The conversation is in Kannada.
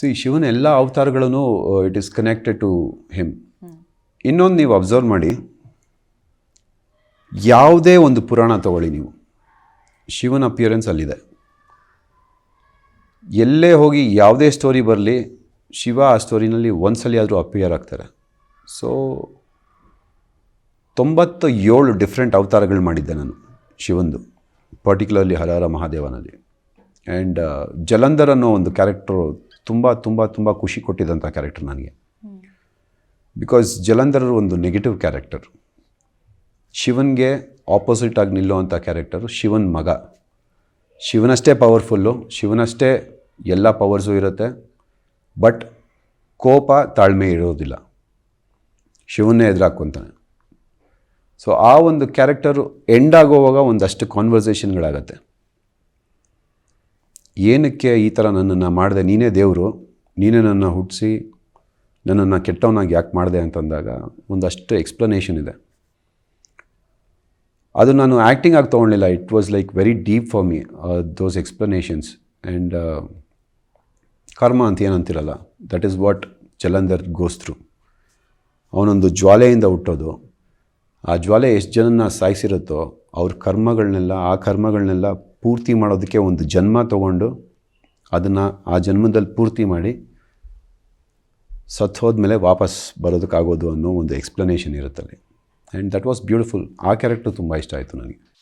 ಸಿ ಶಿವನ ಎಲ್ಲ ಅವತಾರಗಳನ್ನು it is connected to him ಇನ್ನೊಂದು ನೀವು ಅಬ್ಸರ್ವ್ ಮಾಡಿ. ಯಾವುದೇ ಒಂದು ಪುರಾಣ ತಗೊಳ್ಳಿ ನೀವು. ಶಿವನ ಅಪಿಯರೆನ್ಸ್ ಅಲ್ಲಿದೆ. ಎಲ್ಲೇ ಹೋಗಿ ಯಾವುದೇ ಸ್ಟೋರಿ ಬರಲಿ, ಶಿವ ಆ ಸ್ಟೋರಿನಲ್ಲಿ ಒಂದ್ಸಲಿ ಆದರೂ ಅಪಿಯರ್ ಆಗ್ತಾರೆ. ಸೊ ತೊಂಬತ್ತ ಏಳು ಡಿಫ್ರೆಂಟ್ ಅವತಾರಗಳು ಮಾಡಿದ್ದೆ ನಾನು ಶಿವಂದು ಪರ್ಟಿಕ್ಯುಲರ್ಲಿ ಹರಹರ ಮಹಾದೇವನಲ್ಲಿ. ಆ್ಯಂಡ್ ಜಲಂಧರ್ ಅನ್ನೋ ಒಂದು ಕ್ಯಾರೆಕ್ಟರು ತುಂಬ ತುಂಬ ತುಂಬ ಖುಷಿ ಕೊಟ್ಟಿದ್ದಂಥ ಕ್ಯಾರೆಕ್ಟರ್ ನನಗೆ. ಬಿಕಾಸ್ ಜಲಂಧರ್ ಒಂದು ನೆಗೆಟಿವ್ ಕ್ಯಾರೆಕ್ಟರ್ ಶಿವನ್ಗೆ ಆಪೋಸಿಟ್ ಆಗಿ ನಿಲ್ಲುವಂಥ ಕ್ಯಾರೆಕ್ಟರು ಶಿವನ್ ಮಗ. ಶಿವನಷ್ಟೇ ಪವರ್ಫುಲ್ಲು ಶಿವನಷ್ಟೇ ಎಲ್ಲ ಪವರ್ಸು ಇರುತ್ತೆ. ಬಟ್ ಕೋಪ ತಾಳ್ಮೆ ಇರೋದಿಲ್ಲ. ಶಿವನ್ನೇ ಎದುರಾಕೊಂತಾನೆ ಸೊ ಆ ಒಂದು ಕ್ಯಾರೆಕ್ಟರು ಎಂಡ್ ಆಗೋವಾಗ ಒಂದಷ್ಟು ಕಾನ್ವರ್ಸೇಷನ್ಗಳಾಗತ್ತೆ ಏನಕ್ಕೆ ಈ ಥರ ನನ್ನನ್ನು ಮಾಡಿದೆ? ನೀನೇ ದೇವರು. ನೀನೇ ನನ್ನ ಹುಟ್ಟಿಸಿ ನನ್ನನ್ನು ಕೆಟ್ಟವನಾಗಿ ಯಾಕೆ ಮಾಡಿದೆ ಅಂತಂದಾಗ ಒಂದಷ್ಟು ಎಕ್ಸ್ಪ್ಲನೇಷನ್ ಇದೆ. ಅದು ನಾನು ಆ್ಯಕ್ಟಿಂಗ್ ಆಗಿ ತೊಗೊಳ್ಳಿಲ್ಲ it was like very deep for me those explanations and karma ಅಂತ ಏನಂತಿರಲ್ಲ ದಟ್ ಈಸ್ ವಾಟ್ ಜಲಂಧರ್ ಗೋಸ್ತ್ರು ಅವನೊಂದು ಜ್ವಾಲೆಯಿಂದ ಹುಟ್ಟೋದು. ಆ ಜ್ವಾಲೆ ಎಷ್ಟು ಜನನ ಸಾಯಿಸಿರುತ್ತೋ ಅವ್ರ ಕರ್ಮಗಳನ್ನೆಲ್ಲ ಆ ಕರ್ಮಗಳನ್ನೆಲ್ಲ ಪೂರ್ತಿ ಮಾಡೋದಕ್ಕೆ ಒಂದು ಜನ್ಮ ತಗೊಂಡು ಅದನ್ನು ಆ ಜನ್ಮದಲ್ಲಿ ಪೂರ್ತಿ ಮಾಡಿ ಸತ್ತು ಹೋದ್ಮೇಲೆ ವಾಪಸ್ ಬರೋದಕ್ಕಾಗೋದು ಅನ್ನೋ ಒಂದು ಎಕ್ಸ್ಪ್ಲನೇಷನ್ ಇರುತ್ತಲ್ಲಿ. ಆ್ಯಂಡ್ ದಟ್ ವಾಸ್ ಬ್ಯೂಟಿಫುಲ್ ಆ ಕ್ಯಾರೆಕ್ಟರ್ ತುಂಬ ಇಷ್ಟ ಆಯಿತು ನನಗೆ.